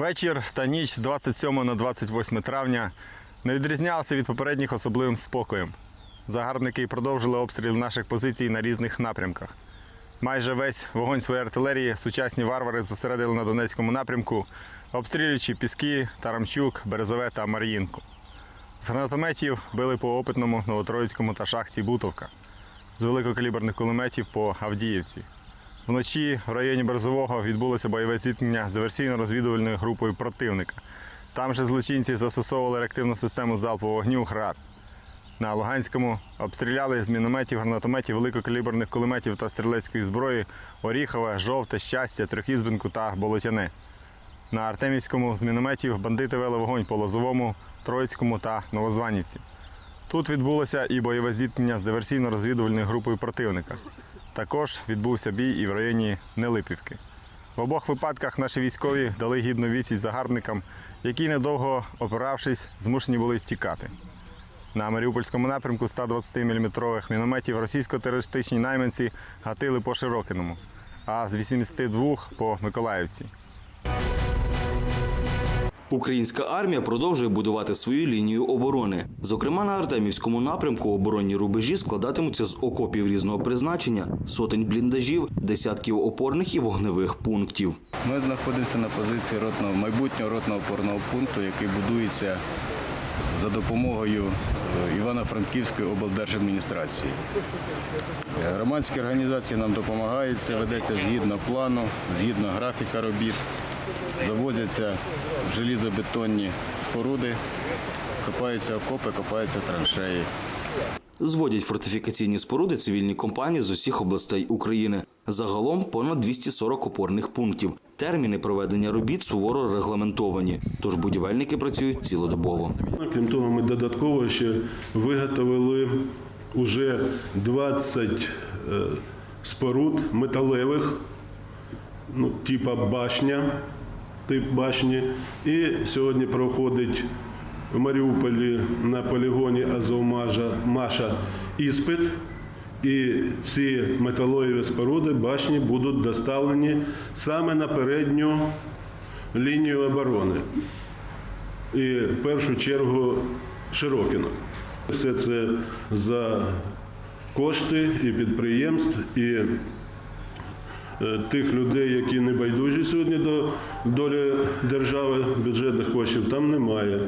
Вечір та ніч з 27 на 28 травня не відрізнялися від попередніх особливим спокоєм. Загарбники продовжили обстріл наших позицій на різних напрямках. Майже весь вогонь своєї артилерії сучасні варвари зосередили на Донецькому напрямку, обстрілюючи Піски, Тарамчук, Березове та Мар'їнку. З гранатометів били по опитному Новотроїцькому та шахті Бутовка, з великокаліберних кулеметів по Авдіївці. Вночі в районі Березового відбулося бойове зіткнення з диверсійно-розвідувальною групою противника. Там же злочинці застосовували реактивну систему залпового вогню «Град». На Луганському обстріляли з мінометів, гранатометів, великокаліберних кулеметів та стрілецької зброї Оріхове, Жовте, Щастя, Трьохізбинку та Болотяне. На Артемівському з мінометів бандити вели вогонь по Лозовому, Троїцькому та Новозванівці. Тут відбулося і бойове зіткнення з диверсійно-розвідувальною групою противника. Також відбувся бій і в районі Нелипівки. В обох випадках наші військові дали гідну відсіч загарбникам, які, недовго опиравшись, змушені були втікати. На Маріупольському напрямку 120-мм мінометів російсько-терористичні найманці гатили по Широкиному, а з 82 по Миколаївці. Українська армія продовжує будувати свою лінію оборони. Зокрема, на Артемівському напрямку оборонні рубежі складатимуться з окопів різного призначення, сотень бліндажів, десятків опорних і вогневих пунктів. Ми знаходимося на позиції ротного, майбутнього ротного опорного пункту, який будується за допомогою е, Івано-Франківської облдержадміністрації. Громадські організації нам допомагають, це ведеться згідно плану, згідно графіка робіт. Завозяться желізобетонні споруди, копаються окопи, копаються траншеї. Зводять фортифікаційні споруди цивільні компанії з усіх областей України. Загалом понад 240 опорних пунктів. Терміни проведення робіт суворо регламентовані, тож будівельники працюють цілодобово. Крім того, ми додатково ще виготовили уже 20 е, споруд металевих, ну, типа башня, тип башні. І сьогодні проходить в Маріуполі на полігоні Азовмажа Маша іспит. І ці металові споруди башні будуть доставлені саме на передню лінію оборони і в першу чергу Широкіно. Все це за кошти і підприємств, і тих людей, які не байдужі сьогодні до долі держави бюджетних коштів, там немає.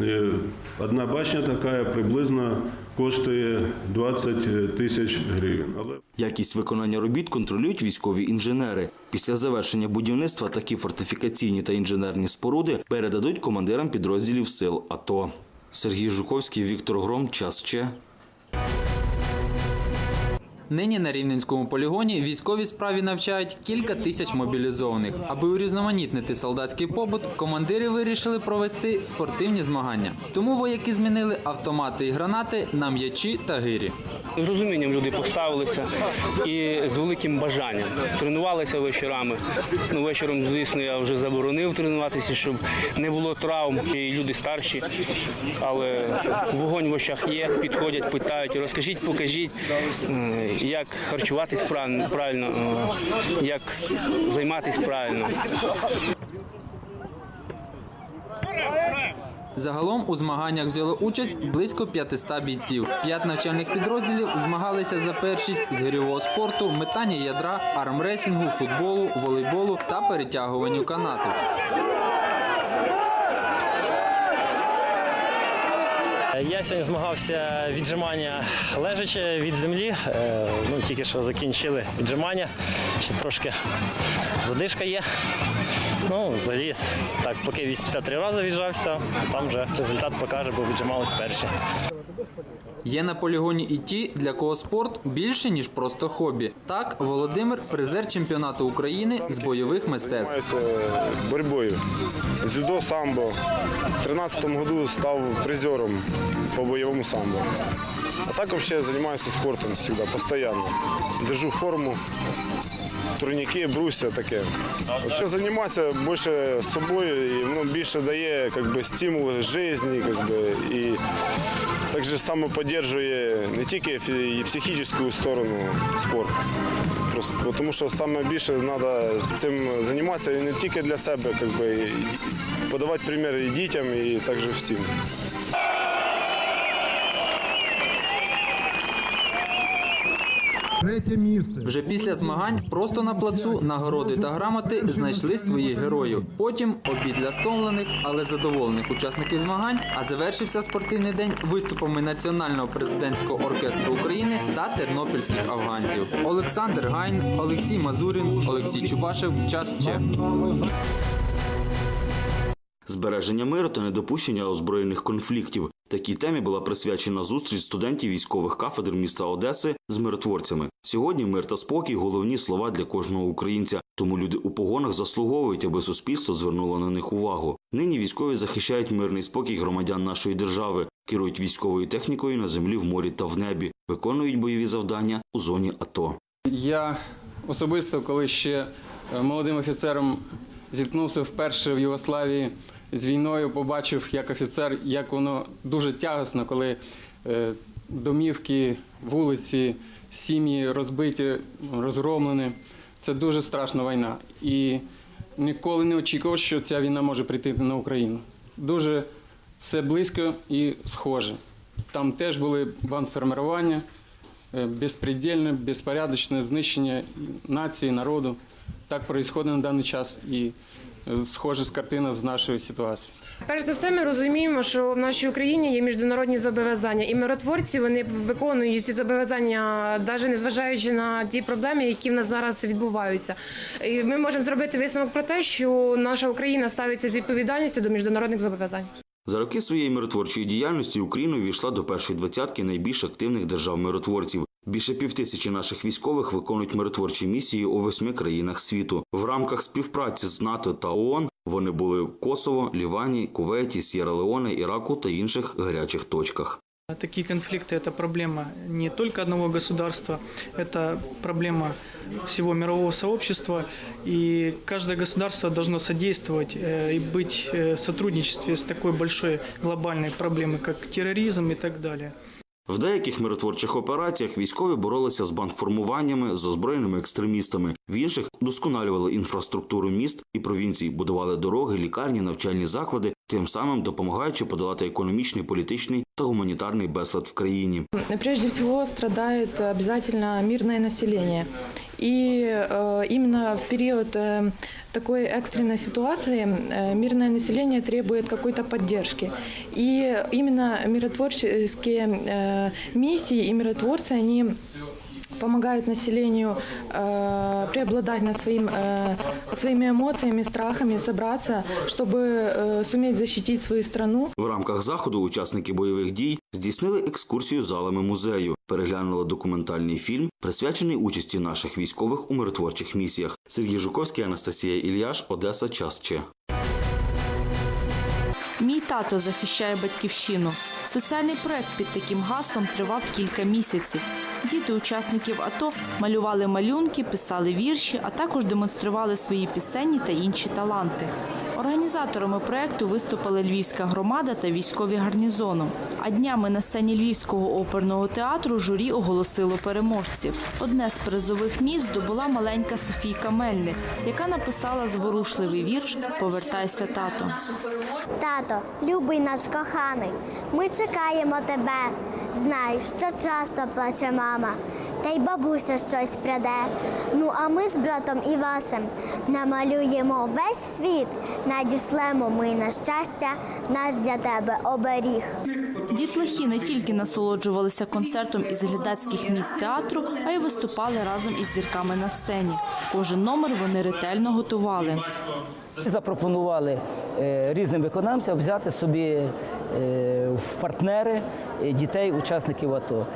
Е, Одна башня така приблизно коштує 20 тисяч гривень. Але Якість виконання робіт контролюють військові інженери. Після завершення будівництва такі фортифікаційні та інженерні споруди передадуть командирам підрозділів сил АТО. Сергій Жуковський, Віктор Гром, час ще. Нині на Рівненському полігоні військові справі навчають кілька тисяч мобілізованих. Аби урізноманітнити солдатський побут, командири вирішили провести спортивні змагання. Тому вояки змінили автомати і гранати на м'ячі та гирі. З розумінням люди поставилися і з великим бажанням. Тренувалися вечорами. Ну, вечором, звісно, я вже заборонив тренуватися, щоб не було травм. І люди старші, але вогонь в очах є, підходять, питають, розкажіть, покажіть, як харчуватись правильно, як займатися правильно. Загалом у змаганнях взяло участь близько 500 бійців. П'ять навчальних підрозділів змагалися за першість з гирьового спорту, метання ядра, армресінгу, футболу, волейболу та перетягуванню канату. Я сьогодні змагався віджимання лежачи від землі. Е, Ну, тільки що закінчили віджимання. Ще трошки задишка є. Ну, взагалі, так, поки 83 рази віджався, там вже результат покаже, бо віджимались перші. Є на полігоні і ті, для кого спорт більше ніж просто хобі. Так, Володимир призер чемпіонату України з бойових мистецтв. Займаюся боротьбою. Дзюдо, самбо. В 2013 году став призером по бойовому самбо. А так взагалі займаюся спортом завжди, постоянно. Держу форму. Турніки, бруся, таке. Взагалі займатися більше собою і воно більше дає би, стимул життя, би, і так же само підтримує не тільки психічну сторону спорту. Просто, тому що саме більше треба цим займатися і не тільки для себе, би, подавати примір і дітям, і також всім. Третє місце. Вже після змагань просто на плацу нагороди та грамоти знайшли своїх героїв. Потім обід для стомлених, але задоволених учасників змагань. А завершився спортивний день виступами національного президентського оркестру України та тернопільських афганців. Олександр Гайн, Олексій Мазурін, Олексій Чубашев. Час Че. Збереження миру та недопущення озброєних конфліктів. Такій темі була присвячена зустріч студентів військових кафедр міста Одеси з миротворцями. Сьогодні мир та спокій головні слова для кожного українця. Тому люди у погонах заслуговують, аби суспільство звернуло на них увагу. Нині військові захищають мирний спокій громадян нашої держави, керують військовою технікою на землі, в морі та в небі, виконують бойові завдання у зоні АТО. Я особисто, коли ще е, молодим офіцером зіткнувся вперше в Югославії з війною, побачив як офіцер, як воно дуже тягосно, коли е, домівки, вулиці, сім'ї розбиті, розгромлені. Це дуже страшна війна. І ніколи не очікував, що ця війна може прийти на Україну. Дуже все близько і схоже. Там теж були бандформирування, е, безпредельне, безпорядочне знищення нації, народу. Так відбувається на даний час і схожа картина з нашою ситуацією. Перш за все, ми розуміємо, що в нашій Україні є міжнародні зобов'язання, і миротворці вони виконують ці зобов'язання, навіть незважаючи на ті проблеми, які в нас зараз відбуваються. І ми можемо зробити висновок про те, що наша Україна ставиться з відповідальністю до міжнародних зобов'язань. За роки своєї миротворчої діяльності Україна увійшла до першої двадцятки найбільш активних держав-миротворців. Більше півтисячі наших військових виконують миротворчі місії у восьми країнах світу. В рамках співпраці з НАТО та ООН вони були в Косово, Лівані, Кувейті, Сєра-Леоне, Іраку та інших гарячих точках. Такие конфликты – это проблема не только одного государства, это проблема всего мирового сообщества, и каждое государство должно содействовать э, и быть э, в сотрудничестве с такой большой глобальной проблемой, как терроризм и так далее. В деяких миротворчих операціях військові боролися з бандформуваннями, з озброєними екстремістами. В інших удосконалювали інфраструктуру міст і провінцій, будували дороги, лікарні, навчальні заклади, тим самим допомагаючи подолати економічний, політичний та гуманітарний безлад в країні. Прежде всього страдает обов'язково мирне население. И э, именно в период э, такой экстренной ситуации э, мирное население требует какой-то поддержки. И именно миротворческие э, миссии и миротворцы, они помогают населению э, преобладать над своим, э, своими эмоциями, страхами, собраться, чтобы э, суметь защитить свою страну. В рамках заходу учасники бойових дій здійснили екскурсію залами музею, переглянули документальний фільм, присвячений участі наших військових у миротворчих місіях. Сергій Жуковський, Анастасія Ільяш, Одеса, час Че. Мій тато захищає батьківщину. Соціальний проект під таким гаслом тривав кілька місяців. Діти учасників АТО малювали малюнки, писали вірші, а також демонстрували свої пісенні та інші таланти. Організаторами проекту виступили Львівська громада та військові гарнізону. А днями на сцені Львівського оперного театру журі оголосило переможців. Одне з призових місць здобула маленька Софійка Мельник, яка написала зворушливий вірш Повертайся, тато. Тато, любий наш коханий, ми чекаємо тебе. Знай, що часто плаче мама, та й бабуся щось пряде. Ну а ми з братом Івасем намалюємо весь світ, надішлемо ми на щастя, наш для тебе оберіг. Дітлахи не тільки насолоджувалися концертом із глядацьких місць театру, а й виступали разом із зірками на сцені. Кожен номер вони ретельно готували. Запропонували е, різним виконавцям взяти собі е, в партнери е, дітей учасників АТО.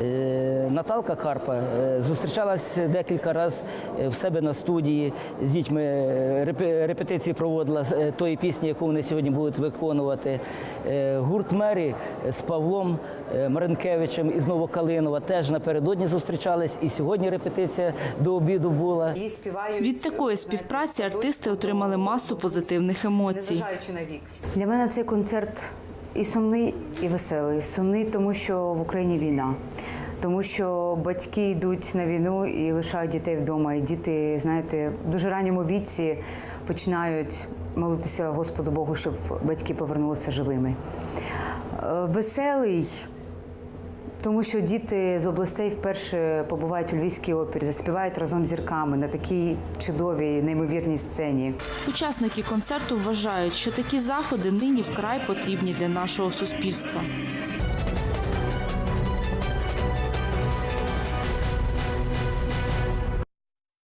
Е, Наталка Карпа е, зустрічалась декілька разів е, в себе на студії з дітьми. Репетиції проводила тої пісні, яку вони сьогодні будуть виконувати. Гурт Мері з Павлом Маринкевичем із Новокалинова теж напередодні зустрічались, і сьогодні репетиція до обіду була. Від такої співпраці артисти отримали масу позитивних емоцій. Для мене цей концерт і сумний, і веселий. Сумний, тому що в Україні війна. Тому що батьки йдуть на війну і лишають дітей вдома. І діти, знаєте, в дуже ранньому віці починають молитися Господу Богу, щоб батьки повернулися живими. Е, Веселий, тому що діти з областей вперше побувають у Львівській опері, заспівають разом зірками на такій чудовій, неймовірній сцені. Учасники концерту вважають, що такі заходи нині вкрай потрібні для нашого суспільства.